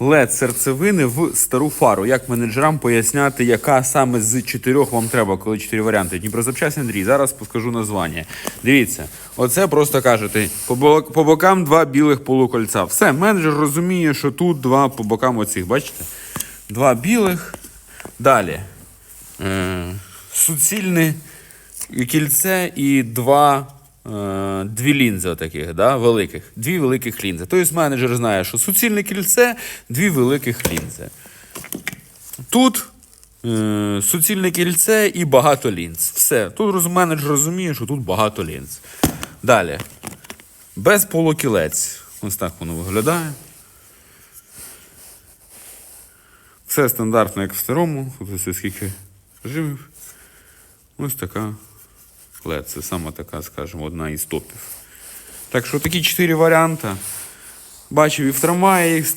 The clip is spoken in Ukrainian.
led серцевини в стару фару. Як менеджерам поясняти, яка саме з чотирьох вам треба, коли чотири варіанти. Дніпрозапчасний Андрій, зараз скажу названня. Дивіться, оце просто кажете, по, по бокам два білих полукольця. Все, менеджер розуміє, що тут два по бокам оцих, бачите? Два білих. Далі. Е, суцільне кільце і два. Е, Дві лінзи таких, да, великих. Дві великих лінзи. Тобто менеджер знає, що суцільне кільце, дві великих лінзи. Тут е, суцільне кільце і багато лінз. Все. Тут менеджер розуміє, що тут багато лінз. Далі. Без полукілець. Ось так воно виглядає. Все стандартно, як в старому. Ось скільки режимів. Ось така LED. Це саме така, скажімо, одна із топів. Так що такі чотири варіанти. Бачив і в трамваї їх